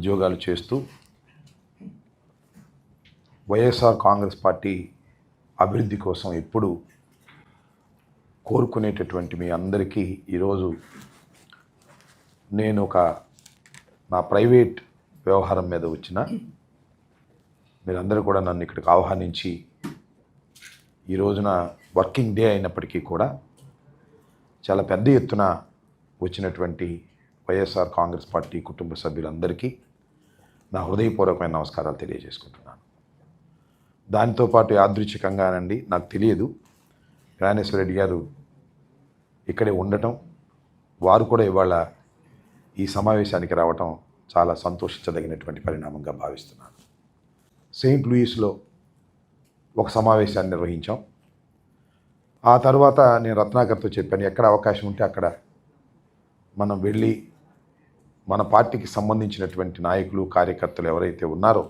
ఉద్యోగాలు చేస్తూ వైఎస్ఆర్ కాంగ్రెస్ పార్టీ అభివృద్ధి కోసం ఎప్పుడు కోరుకునేటటువంటి మీ అందరికీ ఈరోజు నేను ఒక నా ప్రైవేట్ వ్యవహారం మీద వచ్చిన మీరందరూ కూడా నన్ను ఇక్కడికి ఆహ్వానించి ఈ రోజున వర్కింగ్ డే అయినప్పటికీ కూడా చాలా పెద్ద ఎత్తున వచ్చినటువంటి వైఎస్ఆర్ కాంగ్రెస్ పార్టీ కుటుంబ సభ్యులందరికీ నా హృదయపూర్వకమైన నమస్కారాలు తెలియజేసుకుంటున్నాను. దానితో పాటు యాదృచ్ఛికంగానండి నాకు తెలియదు. జ్ఞానేశ్వర రెడ్డి గారు ఇక్కడే ఉండటం వారు కూడా ఇవాళ ఈ సమావేశానికి రావటం చాలా సంతోషించదగినటువంటి పరిణామంగా భావిస్తున్నాను. సెయింట్ లూయిస్లో ఒక సమావేశాన్ని నిర్వహించాం. ఆ తర్వాత నేను రత్నాకర్తో చెప్పాను ఎక్కడ అవకాశం ఉంటే అక్కడ మనం వెళ్ళి మన పార్టీకి సంబంధించినటువంటి నాయకులు కార్యకర్తలు ఎవరైతే ఉన్నారో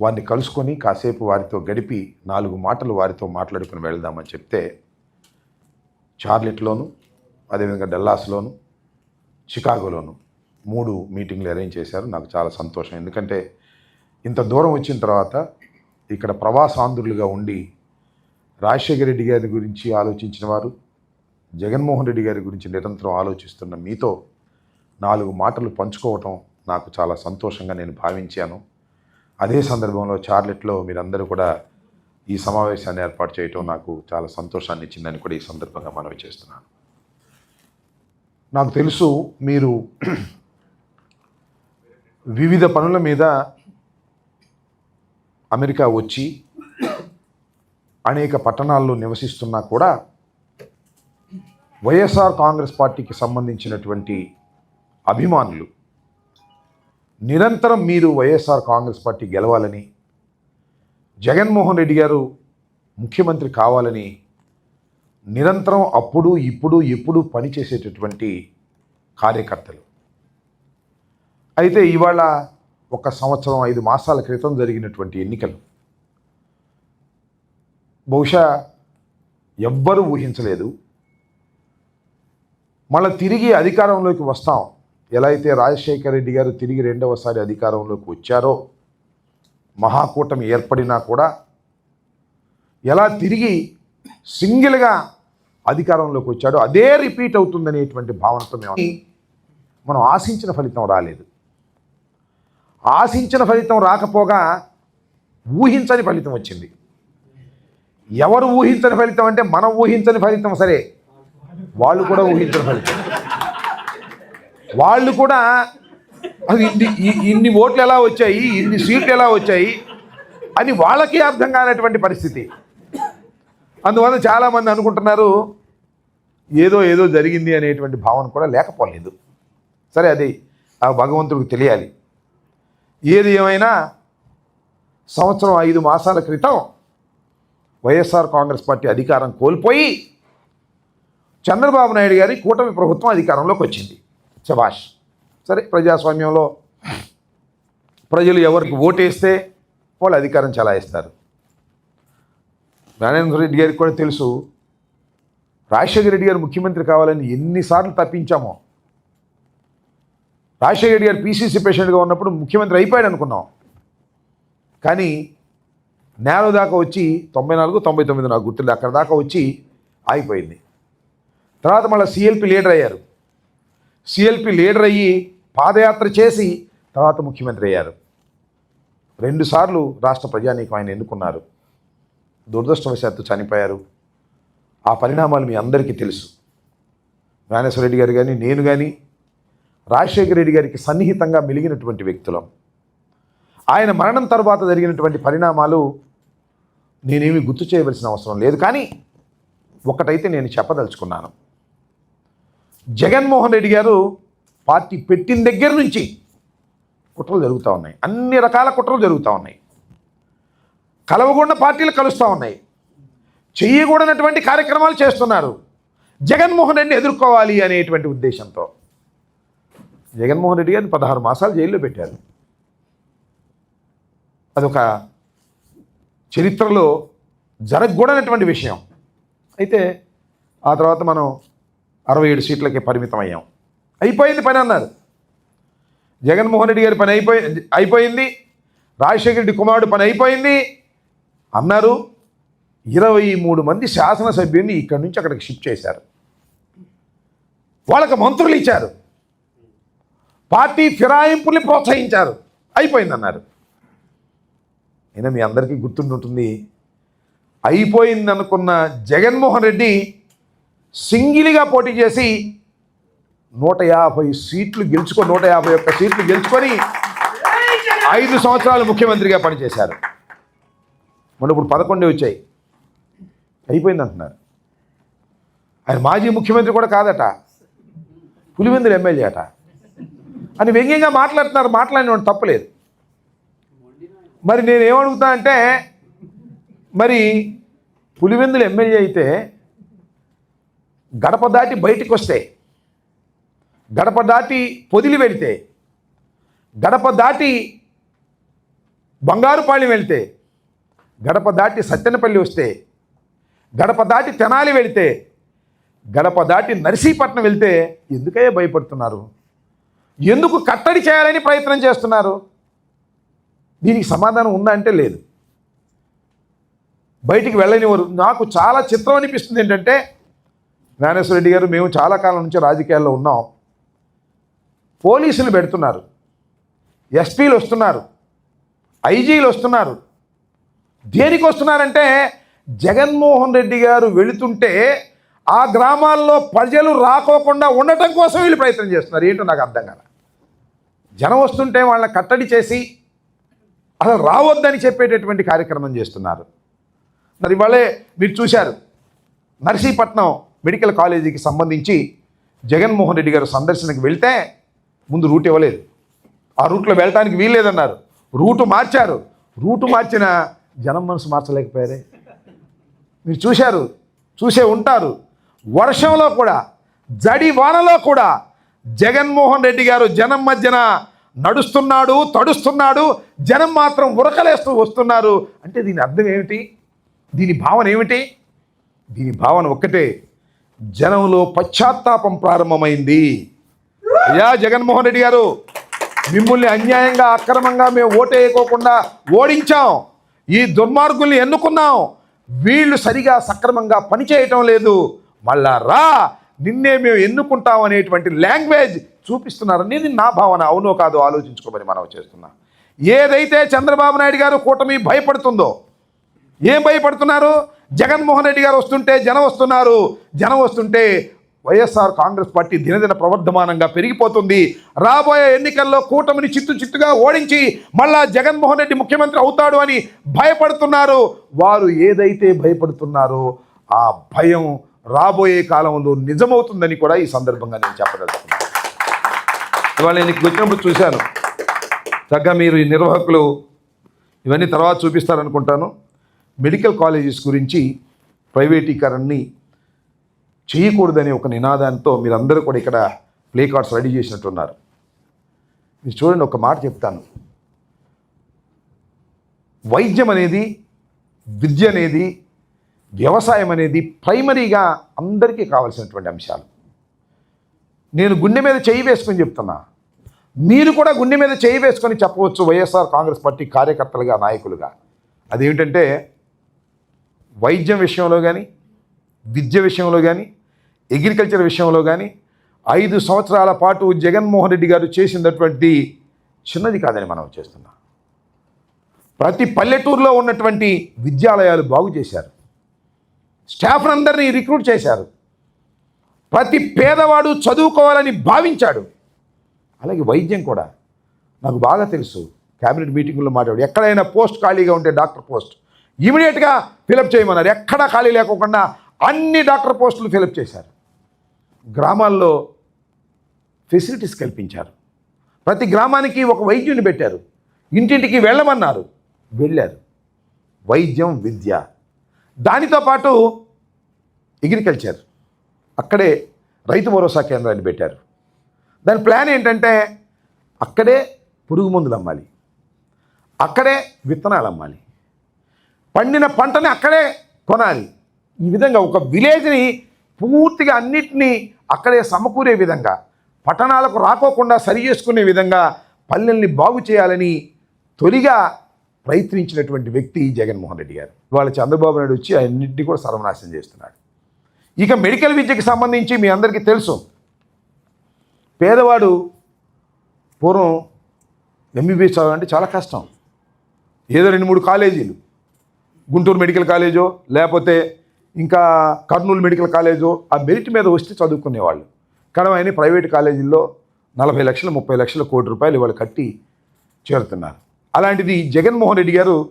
వారిని కలుసుకొని కాసేపు వారితో గడిపి నాలుగు మాటలు వారితో మాట్లాడుకుని వెళ్దామని చెప్తే చార్లెట్లోను అదేవిధంగా డల్లాస్లోను చికాగోలోను మూడు మీటింగ్లు అరేంజ్ చేశారు. నాకు చాలా సంతోషం. ఎందుకంటే ఇంత దూరం వచ్చిన తర్వాత ఇక్కడ ప్రవాసాంధ్రులుగా ఉండి రాజశేఖర రెడ్డి గారి గురించి ఆలోచించిన వారు జగన్మోహన్ రెడ్డి గారి గురించి నిరంతరం ఆలోచిస్తున్న మీతో నాలుగు మాటలు పంచుకోవటం నాకు చాలా సంతోషంగా నేను భావించాను. అదే సందర్భంలో చార్లెట్లో మీరందరూ కూడా ఈ సమావేశాన్ని ఏర్పాటు చేయటం నాకు చాలా సంతోషాన్ని ఇచ్చిందని కూడా ఈ సందర్భంగా మనవి చేస్తున్నాను. నాకు తెలుసు మీరు వివిధ పనుల మీద అమెరికా వచ్చి అనేక పట్టణాల్లో నివసిస్తున్నా కూడా వైఎస్ఆర్ కాంగ్రెస్ పార్టీకి సంబంధించినటువంటి అభిమానులు. నిరంతరం మీరు వైఎస్ఆర్ కాంగ్రెస్ పార్టీ గెలవాలని జగన్మోహన్ రెడ్డి గారు ముఖ్యమంత్రి కావాలని నిరంతరం అప్పుడు ఇప్పుడు ఎప్పుడు పనిచేసేటటువంటి కార్యకర్తలు. అయితే ఇవాళ ఒక సంవత్సరం ఐదు మాసాల క్రితం జరిగినటువంటి ఎన్నికలు. బహుశా ఎవ్వరూ ఊహించలేదు. మళ్ళీ తిరిగి అధికారంలోకి వస్తాం. ఎలా అయితే రాజశేఖర రెడ్డి గారు తిరిగి రెండవసారి అధికారంలోకి వచ్చారో మహాకూటమి ఏర్పడినా కూడా ఎలా తిరిగి సింగిల్గా అధికారంలోకి వచ్చాడో అదే రిపీట్ అవుతుందనేటువంటి భావనతో మేము మనం ఆశించిన ఫలితం రాలేదు. ఆశించిన ఫలితం రాకపోగా ఊహించని ఫలితం వచ్చింది. ఎవరు ఊహించని ఫలితం అంటే మనం ఊహించని ఫలితం సరే. వాళ్ళు కూడా ఊహించని ఫలితం. వాళ్ళు కూడా అది ఇన్ని ఇన్ని ఓట్లు ఎలా వచ్చాయి? ఇన్ని సీట్లు ఎలా వచ్చాయి? అని వాళ్ళకి అర్థం కానటువంటి పరిస్థితి. అందువల్ల చాలామంది అనుకుంటున్నారు ఏదో ఏదో జరిగింది అనేటువంటి భావన కూడా లేకపోలేదు. సరే అది ఆ భగవంతుడికి తెలియాలి. ఏది ఏమైనా సంవత్సరం ఐదు మాసాల క్రితం వైఎస్ఆర్ కాంగ్రెస్ పార్టీ అధికారం కోల్పోయి చంద్రబాబు నాయుడు గారి కూటమి ప్రభుత్వం అధికారంలోకి వచ్చింది. శభాష్. సరే ప్రజాస్వామ్యంలో ప్రజలు ఎవరికి ఓటేస్తే వాళ్ళు అధికారం చలాయిస్తారు. జ్ఞానేంద్ర రెడ్డి గారికి కూడా తెలుసు రాజశేఖర రెడ్డి గారు ముఖ్యమంత్రి కావాలని ఎన్నిసార్లు తప్పించామో. రాజశేఖర రెడ్డి గారు పీసీసీ పేషెంట్గా ఉన్నప్పుడు ముఖ్యమంత్రి అయిపోయాడు అనుకున్నాం. కానీ నేల దాకా వచ్చి తొంభై నాలుగు తొంభై తొమ్మిది నాకు గుర్తులేదు అక్కడ దాకా వచ్చి ఆగిపోయింది. తర్వాత మళ్ళీ సీఎల్పీ లీడర్ అయ్యారు. సిఎల్పి లీడర్ అయ్యి పాదయాత్ర చేసి తర్వాత ముఖ్యమంత్రి అయ్యారు. రెండుసార్లు రాష్ట్ర ప్రజానీకం ఆయన ఎన్నుకున్నారు. దురదృష్టవశాత్తు చనిపోయారు. ఆ పరిణామాలు మీ అందరికీ తెలుసు. జ్ఞానేశ్వర రెడ్డి గారు కానీ నేను కానీ రాజశేఖర రెడ్డి గారికి సన్నిహితంగా మిలిగినటువంటి వ్యక్తులం. ఆయన మరణం తర్వాత జరిగినటువంటి పరిణామాలు నేనేమి గుర్తు చేయవలసిన అవసరం లేదు. కానీ ఒకటైతే నేను చెప్పదలుచుకున్నాను. జగన్మోహన్ రెడ్డి గారు పార్టీ పెట్టిన దగ్గర నుంచి కుట్రలు జరుగుతూ ఉన్నాయి. అన్ని రకాల కుట్రలు జరుగుతూ ఉన్నాయి. కలవకుండా పార్టీలు కలుస్తూ ఉన్నాయి. చేయకూడనటువంటి కార్యక్రమాలు చేస్తున్నారు. జగన్మోహన్ రెడ్డిని ఎదుర్కోవాలి అనేటువంటి ఉద్దేశంతో. జగన్మోహన్ రెడ్డి గారిని పదహారు మాసాలు జైల్లో పెట్టారు. అదొక చరిత్రలో జరగకూడనటువంటి విషయం. అయితే ఆ తర్వాత మనం అరవై ఏడు సీట్లకి పరిమితం అయ్యాం అయిపోయింది పని అన్నారు. జగన్మోహన్ రెడ్డి గారి పని అయిపోయి అయిపోయింది. రాజశేఖర రెడ్డి కుమారుడు పని అయిపోయింది. అన్నారు. ఇరవై మూడు మంది శాసనసభ్యుల్ని ఇక్కడి నుంచి అక్కడికి షిఫ్ట్ చేశారు. వాళ్ళకి మంత్రులు ఇచ్చారు. పార్టీ ఫిరాయింపుల్ని ప్రోత్సహించారు. అయిపోయిందన్నారు. అయినా మీ అందరికీ గుర్తుండుంటుంది. అయిపోయింది అనుకున్న జగన్మోహన్ రెడ్డి సింగిల్గా పోటీ చేసి నూట యాభై సీట్లు గెలుచుకొని నూట యాభై ఒక్క సీట్లు గెలుచుకొని ఐదు సంవత్సరాలు ముఖ్యమంత్రిగా పనిచేశారు. మన ఇప్పుడు పదకొండే వచ్చాయి. అయిపోయింది అంటున్నారు ఆయన మాజీ ముఖ్యమంత్రి కూడా కాదట. పులివెందులు ఎమ్మెల్యే అట. అని వ్యంగ్యంగా మాట్లాడుతున్నారు. మాట్లాడిన తప్పలేదు. మరి నేనేమడుగుతా అంటే మరి పులివెందులు ఎమ్మెల్యే అయితే గడప దాటి బయటికి వస్తే గడప దాటి పొదిలి వెళితే గడప దాటి బంగారుపాళెం వెళితే గడప దాటి సత్యనపల్లి వస్తే గడప దాటి తెనాలి వెళితే గడప దాటి నర్సీపట్నం వెళ్తే ఎందుకయ్యా భయపడుతున్నారు? ఎందుకు కట్టడి చేయాలని ప్రయత్నం చేస్తున్నారు? దీనికి సమాధానం ఉందా అంటే లేదు. బయటికి వెళ్ళనివ్వరు. నాకు చాలా చిత్రం అనిపిస్తుంది ఏంటంటే జ్ఞానేశ్వర రెడ్డి గారు మేము చాలా కాలం నుంచి రాజకీయాల్లో ఉన్నాం. పోలీసులు పెడుతున్నారు. ఎస్పీలు వస్తున్నారు. ఐజీలు వస్తున్నారు. దేనికి వస్తున్నారంటే జగన్మోహన్ రెడ్డి గారు వెళుతుంటే ఆ గ్రామాల్లో ప్రజలు రాకోకుండా ఉండటం కోసం వీళ్ళు ప్రయత్నం చేస్తున్నారు. ఏంటో నాకు అర్థం కాల. జనం వస్తుంటే వాళ్ళని కట్టడి చేసి అసలు రావద్దని చెప్పేటటువంటి కార్యక్రమం చేస్తున్నారు. మరి ఇవాళే మీరు చూశారు. నర్సీపట్నం మెడికల్ కాలేజీకి సంబంధించి జగన్మోహన్ రెడ్డి గారు సందర్శనకు వెళ్తే ముందు రూట్ ఇవ్వలేదు. ఆ రూట్లో వెళ్ళటానికి వీల్లేదన్నారు. రూటు మార్చారు. రూటు మార్చిన జనం మనసు మార్చలేకపోయారే. మీరు చూశారు చూసే ఉంటారు. వర్షంలో కూడా జడి వానలో కూడా జగన్మోహన్ రెడ్డి గారు జనం మధ్యన నడుస్తున్నాడు తడుస్తున్నాడు జనం మాత్రం ఉరకలేస్తూ వస్తున్నారు. అంటే దీని అర్థం ఏమిటి? దీని భావన ఏమిటి? దీని భావన ఒక్కటే. జనంలో పశ్చాత్తాపం ప్రారంభమైంది. అయ్యా జగన్మోహన్ రెడ్డి గారు మిమ్మల్ని అన్యాయంగా అక్రమంగా మేము ఓటేయకోకుండా ఓడించాం. ఈ దుర్మార్గుల్ని ఎన్నుకున్నాం. వీళ్ళు సరిగా సక్రమంగా పనిచేయటం లేదు. మళ్ళా రా నిన్నే మేము ఎన్నుకుంటాం అనేటువంటి లాంగ్వేజ్ చూపిస్తున్నారనేది నా భావన అవునో కాదో ఆలోచించుకోమని మనం చేస్తున్నాం. ఏదైతే చంద్రబాబు నాయుడు గారు కూటమి భయపడుతుందో ఏం భయపడుతున్నారు? జగన్మోహన్ రెడ్డి గారు వస్తుంటే జనం వస్తున్నారు. జనం వస్తుంటే వైఎస్ఆర్ కాంగ్రెస్ పార్టీ దినదిన ప్రవర్ధమానంగా పెరిగిపోతుంది. రాబోయే ఎన్నికల్లో కూటమిని చిత్తు చిత్తుగా ఓడించి మళ్ళా జగన్మోహన్ రెడ్డి ముఖ్యమంత్రి అవుతాడు అని భయపడుతున్నారు. వారు ఏదైతే భయపడుతున్నారో ఆ భయం రాబోయే కాలంలో నిజమవుతుందని కూడా ఈ సందర్భంగా నేను చెప్పదలుచుకున్నాను. ఇవాళ నేను వచ్చినప్పుడు చూశాను. చక్కగా మీరు ఈ నిర్వాహకులు ఇవన్నీ తర్వాత చూపిస్తారనుకుంటాను. మెడికల్ కాలేజెస్ గురించి ప్రైవేటీకరణని చేయకూడదనే ఒక నినాదంతో మీరందరూ కూడా ఇక్కడ ప్లే కార్డ్స్ రెడీ చేసినట్టున్నారు. మీరు చూడండి ఒక మాట చెప్తాను. వైద్యం అనేది విద్య అనేది వ్యవసాయం అనేది ప్రైమరీగా అందరికీ కావాల్సినటువంటి అంశాలు. నేను గుండె మీద చేయి వేసుకొని చెప్తున్నా. మీరు కూడా గుండె మీద చేయి వేసుకొని చెప్పవచ్చు వైఎస్ఆర్ కాంగ్రెస్ పార్టీ కార్యకర్తలుగా నాయకులుగా. అదేమిటంటే వైద్యం విషయంలో కానీ విద్య విషయంలో కానీ అగ్రికల్చర్ విషయంలో కానీ ఐదు సంవత్సరాల పాటు జగన్మోహన్ రెడ్డి గారు చేసినటువంటి చిన్నది కాదని మనం చేస్తున్నాం. ప్రతి పల్లెటూరులో ఉన్నటువంటి విద్యాలయాలు బాగు చేశారు. స్టాఫ్ అందరినీ రిక్రూట్ చేశారు. ప్రతి పేదవాడు చదువుకోవాలని భావించాడు. అలాగే వైద్యం కూడా. నాకు బాగా తెలుసు. క్యాబినెట్ మీటింగుల్లో మాట్లాడు. ఎక్కడైనా పోస్ట్ ఖాళీగా ఉంటే డాక్టర్ పోస్ట్. ఇమీడియట్గా ఫిలప్ చేయమన్నారు. ఎక్కడా ఖాళీ లేకోకుండా అన్ని డాక్టర్ పోస్టులు ఫిలప్ చేశారు. గ్రామాల్లో ఫెసిలిటీస్ కల్పించారు. ప్రతి గ్రామానికి ఒక వైద్యుని పెట్టారు. ఇంటింటికి వెళ్ళమన్నారు. వెళ్ళారు. వైద్యం విద్య. దానితో పాటు అగ్రికల్చర్. అక్కడే రైతు భరోసా కేంద్రాన్ని పెట్టారు. దాని ప్లాన్ ఏంటంటే అక్కడే పురుగు మందులు అమ్మాలి. అక్కడే విత్తనాలు అమ్మాలి. పండిన పంటని అక్కడే కొనాలి. ఈ విధంగా ఒక విలేజ్ని పూర్తిగా అన్నిటినీ అక్కడే సమకూరే విధంగా పట్టణాలకు రాకోకుండా సరి చేసుకునే విధంగా పల్లెల్ని బాగు చేయాలని తొలిగా ప్రయత్నించినటువంటి వ్యక్తి జగన్మోహన్ రెడ్డి గారు. వాళ్ళ చంద్రబాబు నాయుడు వచ్చి అన్నింటినీ కూడా సర్వనాశనం చేస్తున్నాడు. ఇక మెడికల్ విద్యకి సంబంధించి మీ అందరికీ తెలుసు. పేదవాడు పూర్వం ఎంబీబీఎస్ చదవాలంటే చాలా కష్టం. ఏదో రెండు మూడు కాలేజీలు. గుంటూరు మెడికల్ కాలేజో లేకపోతే ఇంకా కర్నూలు మెడికల్ కాలేజో ఆ మెరిట్ మీద వస్తే చదువుకునేవాళ్ళు కానీ ఆయన ప్రైవేట్ కాలేజీల్లో నలభై లక్షలు ముప్పై లక్షల కోటి రూపాయలు వాళ్ళు కట్టి చేరుతున్నారు. అలాంటిది జగన్మోహన్ రెడ్డి గారు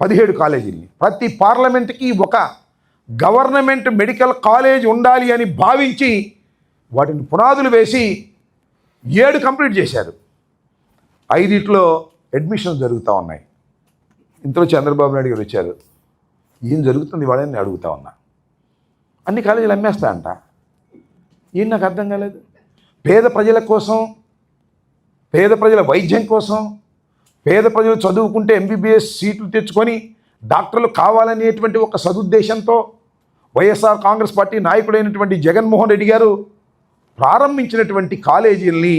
పదిహేడు కాలేజీల్ని ప్రతి పార్లమెంట్కి ఒక గవర్నమెంట్ మెడికల్ కాలేజ్ ఉండాలి అని భావించి వాటిని పునాదులు వేసి ఏడు కంప్లీట్ చేశారు. ఐదిట్లో అడ్మిషన్ జరుగుతూ ఉన్నాయి. ఇంతలో చంద్రబాబు నాయుడు గారు వచ్చారు. ఏం జరుగుతుంది? వాళ్ళని నేను అడుగుతా ఉన్నా. అన్ని కాలేజీలు అమ్మేస్తా అంట. ఏం నాకు అర్థం కాలేదు? పేద ప్రజల కోసం పేద ప్రజల వైద్యం కోసం పేద ప్రజలు చదువుకుంటే ఎంబీబీఎస్ సీట్లు తెచ్చుకొని డాక్టర్లు కావాలనేటువంటి ఒక సదుద్దేశంతో వైఎస్ఆర్ కాంగ్రెస్ పార్టీ నాయకుడైనటువంటి జగన్మోహన్ రెడ్డి గారు ప్రారంభించినటువంటి కాలేజీల్ని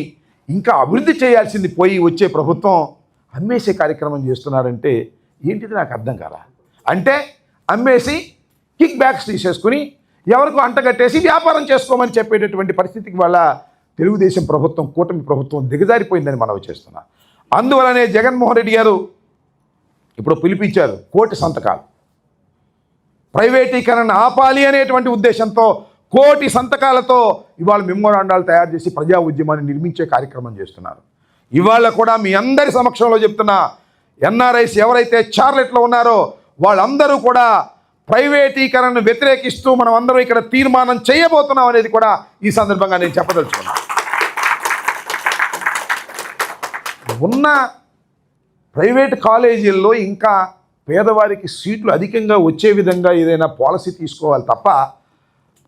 ఇంకా అభివృద్ధి చేయాల్సింది పోయి వచ్చే ప్రభుత్వం అమ్మేసే కార్యక్రమం చేస్తున్నారంటే ఏంటిది నాకు అర్థం కాలా? అంటే అమ్మేసి కిక్ బ్యాక్స్ తీసేసుకుని ఎవరికో అంటగట్టేసి వ్యాపారం చేసుకోమని చెప్పేటటువంటి పరిస్థితికి వాళ్ళ తెలుగుదేశం ప్రభుత్వం కూటమి ప్రభుత్వం దిగజారిపోయిందని మనవి చేస్తున్నా. అందువలనే జగన్మోహన్ రెడ్డి గారు ఇప్పుడు పిలిపించారు కోటి సంతకాలు. ప్రైవేటీకరణ ఆపాలి అనేటువంటి ఉద్దేశంతో కోటి సంతకాలతో ఇవాళ మెమోరాండాలు తయారు చేసి ప్రజా ఉద్యమాన్ని నిర్మించే కార్యక్రమం చేస్తున్నారు. ఇవాళ కూడా మీ అందరి సమక్షంలో చెప్తున్నా ఎన్ఆర్ఐస్ ఎవరైతే చార్లెట్లో ఉన్నారో వాళ్ళందరూ కూడా ప్రైవేటీకరణను వ్యతిరేకిస్తూ మనం అందరూ ఇక్కడ తీర్మానం చేయబోతున్నాం అనేది కూడా ఈ సందర్భంగా నేను చెప్పదలుచుకున్నాను ఉన్న ప్రైవేట్ కాలేజీల్లో ఇంకా పేదవారికి సీట్లు అధికంగా వచ్చే విధంగా ఏదైనా పాలసీ తీసుకోవాలి తప్ప